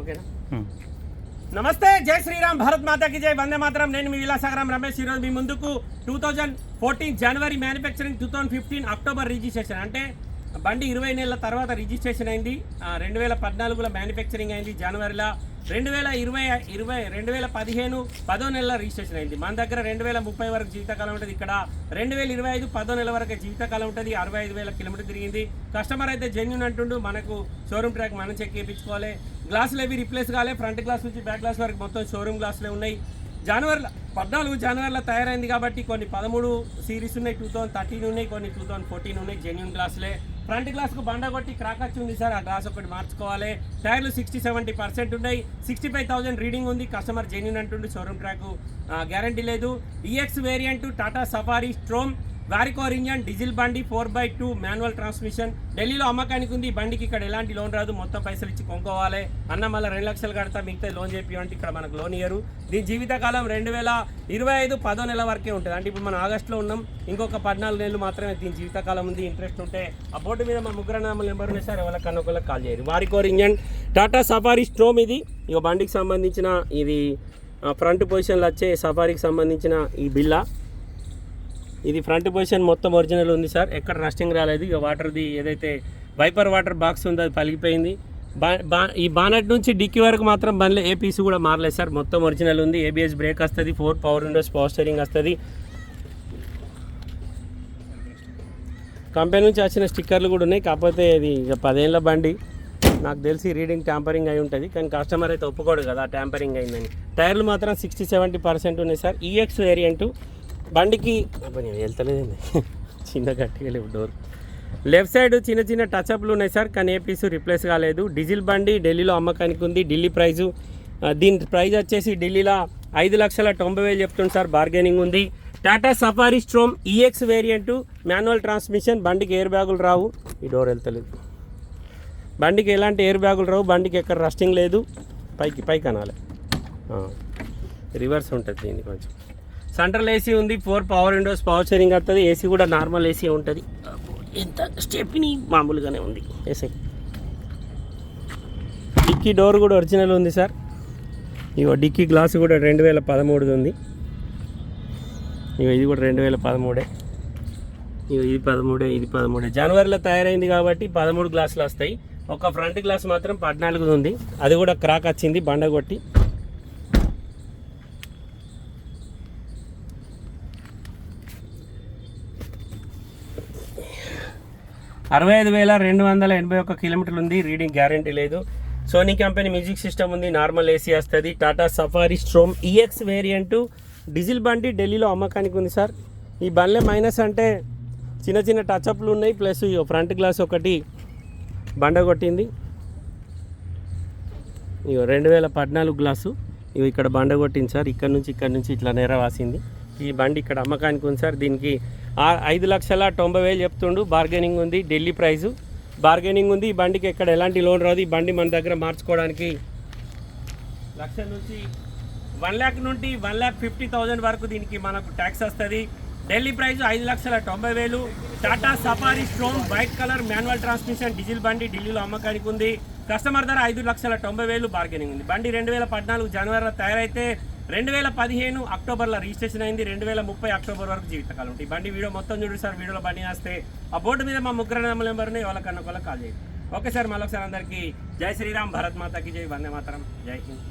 ఓకేనా. నమస్తే జై శ్రీరామ్ భారత్ మాతాకి జై. వందే మాతరం. నేను మీ విలాసాగరం రమేష్. ఈరోజు మీ ముందుకు టూ థౌజండ్ ఫోర్టీన్ జనవరి manufacturing two thousand fifteen October registration. అంటే బండి ఇరవై నెలల తర్వాత రిజిస్ట్రేషన్ అయింది. రెండు వేల పద్నాలుగులో మ్యానుఫ్యాక్చరింగ్ అయింది. జనవరిలో రెండు వేల ఇరవై ఇరవై రెండు వేల పదిహేను పదో నెలల రిజిస్ట్రేషన్ అయింది. మన దగ్గర రెండు వేల ముప్పై వరకు జీవితకాలం ఉంటుంది. ఇక్కడ రెండు వేల ఇరవై ఐదు పదో నెల వరకు జీవితకాలం ఉంటుంది. అరవై ఐదు వేల కిలోమీటర్ తిరిగింది. కస్టమర్ అయితే జెన్యున్ అంటుండు మనకు షోరూమ్ ట్రాక్ మనం చెక్ చేయించుకోవాలి. గ్లాసులు అవి రిప్లేస్ కాలే. ఫ్రంట్ గ్లాస్ నుంచి బ్యాక్ గ్లాస్ వరకు మొత్తం షోరూమ్ గ్లాసులే ఉన్నాయి. జనవరిలో పద్నాలుగు జనవరిలో తయారైంది కాబట్టి కొన్ని పదమూడు సిరీస్ ఉన్నాయి. టూ థౌసండ్ థర్టీన్ ఉన్నాయి. కొన్ని టూ థౌసండ్ ఫోర్టీన్ ఉన్నాయి. జెన్యున్ గ్లాసులే ఫ్రంట్ గ్లాస్కు బండ కొట్టి క్రాక్ వచ్చి ఉంది సార్. ఆ గ్లాస్ ఒకటి మార్చుకోవాలి. టైర్లు సిక్స్టీ సెవెంటీ పర్సెంట్ ఉన్నాయి. సిక్స్టీ ఫైవ్ థౌసండ్ రీడింగ్ ఉంది. కస్టమర్ జెన్యున్ అంటుండు షోరూమ్ ట్రాక్ గ్యారంటీ లేదు. EX variant Tata Safari Storme Varicor engine diesel బండి four by two manual transmission. ఢిల్లీలో అమ్మకానికి ఉంది బండికి ఇక్కడ ఎలాంటి లోన్ రాదు మొత్తం పైసలు ఇచ్చి కొనుక్కోవాలి. అన్న మళ్ళీ రెండు లక్షలు కడతా మిగతా లోన్ చెప్పి అంటే ఇక్కడ మనకు లోన్ ఇయ్యరు. దీని జీవితకాలం రెండు వేల ఇరవై ఐదు పదో నెల వరకే ఉంటుంది. అంటే ఇప్పుడు మనం ఆగస్టులో ఉన్నాం ఇంకొక పద్నాలుగు నెలలు మాత్రమే దీని జీవితకాలం ఉంది ఇంట్రెస్ట్ ఉంటే. ఆ బోర్డు మీద మా ముగ్గురు నామల నెంబర్ ఉన్నాయి సార్ ఎవరికన్నా ఒకళ్ళకి కాల్ చేయరు Varicor engine Tata Safari Storme ఇది. ఇక బండికి సంబంధించిన ఇది ఫ్రంట్ పొజిషన్లో వచ్చే సఫారీకి సంబంధించిన ఈ బిల్లా. ఇది ఫ్రంట్ పొజిషన్ మొత్తం ఒరిజినల్ ఉంది సార్. ఎక్కడ రస్టింగ్ రాలేదు. ఇక వాటర్ది ఏదైతే వైపర్ వాటర్ బాక్స్ ఉందో అది పలిగిపోయింది బా బా ఈ బానెట్ నుంచి డిక్కీ వరకు మాత్రం బండ్లో ఏ పీస్ కూడా మారలేదు సార్. మొత్తం ఒరిజినల్ ఉంది. ఏబిఎస్ బ్రేక్ వస్తుంది four power windows power steering వస్తుంది. కంపెనీ నుంచి వచ్చిన స్టిక్కర్లు కూడా ఉన్నాయి. కాకపోతే ఇది ఇక పదేళ్ళ బండి. నాకు తెలిసి రీడింగ్ ట్యాంపరింగ్ అయి ఉంటుంది. కానీ కస్టమర్ అయితే ఒప్పుకోడు కదా ట్యాంపరింగ్ అయిందని. టైర్లు మాత్రం సిక్స్టీ సెవెంటీ పర్సెంట్ ఉన్నాయి సార్. ఈఎక్స్ వేరియంటు బండికి వెళ్తలేదండి చిన్న గట్టిగా లేవు డోర్. లెఫ్ట్ సైడ్ చిన్న చిన్న టచ్అప్లు ఉన్నాయి సార్ కానీ ఏ పీసు రిప్లేస్ కాలేదు. డీజిల్ బండి ఢిల్లీలో అమ్మకానికి ఉంది ఢిల్లీ ప్రైజు. దీని ప్రైజ్ వచ్చేసి ఢిల్లీలో ఐదు లక్షల తొంభై వేలు చెప్తుంది సార్ బార్గెనింగ్ ఉంది. Tata Safari Storme EX variant manual transmission బండికి ఎయిర్ బ్యాగులు రావు. ఈ డోర్ వెళ్తలేదు. బండికి ఎలాంటి ఎయిర్ బ్యాగులు రావు బండికి ఎక్కడ రస్టింగ్ లేదు. పైకి పైకి అనాలి. రివర్స్ ఉంటుంది దీనికి కొంచెం. సెంట్రల్ ఏసీ ఉంది four power windows power sharing వస్తుంది ఏసీ కూడా నార్మల్ ఏసీ ఉంటుంది. ఎంత స్టెప్ని మామూలుగానే ఉంది. ఏసీ డిక్కీ డోర్ కూడా ఒరిజినల్ ఉంది సార్. ఇగో డిక్కీ గ్లాస్ కూడా రెండు వేల పదమూడుది ఉంది. ఇగో ఇది కూడా రెండు వేల పదమూడే. ఇగో ఇది పదమూడే ఇది పదమూడే. జనవరిలో తయారైంది కాబట్టి పదమూడు గ్లాసులు వస్తాయి. ఒక ఫ్రంట్ గ్లాస్ మాత్రం పద్నాలుగుది ఉంది. అది కూడా క్రాక్ వచ్చింది బండ కొట్టి. అరవై ఐదు వేల రెండు వందల ఎనభై ఒక్క కిలోమీటర్లు ఉంది రీడింగ్ గ్యారంటీ లేదు. సోనీ కంపెనీ మ్యూజిక్ సిస్టమ్ ఉంది. నార్మల్ ఏసీ వస్తుంది. Tata Safari Storme EX variant diesel బండి ఢిల్లీలో అమ్మకానికి ఉంది సార్ ఈ బండ్లే మైనస్ అంటే చిన్న చిన్న టచ్అప్లు ఉన్నాయి. ప్లస్ ఈ ఫ్రంట్ గ్లాస్ ఒకటి బండ కొట్టింది. ఇగో రెండు వేల పద్నాలుగు గ్లాసు ఇవి ఇక్కడ బండ కొట్టింది సార్ ఇక్కడ నుంచి ఇక్కడ నుంచి ఇట్లా నేర వాసింది. ఈ బండి ఇక్కడ అమ్మకానికి ఉంది సార్. దీనికి ఐదు లక్షల తొంభై వేలు చెప్తుండు. బార్గెనింగ్ ఉంది ఢిల్లీ ప్రైజు బార్గెనింగ్ ఉంది. ఈ బండికి ఎక్కడ ఎలాంటి లోన్ రాదు. ఈ బండి మన దగ్గర మార్చుకోవడానికి లక్ష నుంచి వన్ ల్యాక్ నుండి వన్ ల్యాక్ ఫిఫ్టీ థౌజండ్ వరకు దీనికి మనకు ట్యాక్స్ వస్తుంది. ఢిల్లీ ప్రైజ్ ఐదు లక్షల తొంభై వేలు. Tata Safari Storme white colour manual transmission diesel బండి ఢిల్లీలో అమ్మకానికి ఉంది. కస్టమర్ ధర ఐదు లక్షల తొంభై వేలు. బార్గెనింగ్ ఉంది. బండి రెండు వేల పద్నాలుగు జనవరిలో తయారైతే రెండు వేల పదిహేను అక్టోబర్లో రిజిస్ట్రేషన్ అయింది. రెండు వేల ముప్పై అక్టోబర్ వరకు జీవితకాలం. ఉంటుంది బండి వీడియో మొత్తం చూడు సార్ వీడియోలో బండి వేస్తే ఆ బోర్డు మీద మా ముగ్గురు నెంబర్ని ఎవరికన్నా ఒకళ్ళకి కాల్ చేయండి. ఓకే సార్ మళ్ళొకసారి అందరికీ జై శ్రీరామ్ భరత్ మాతాకి జై వందే మాతరం. జై హింద్.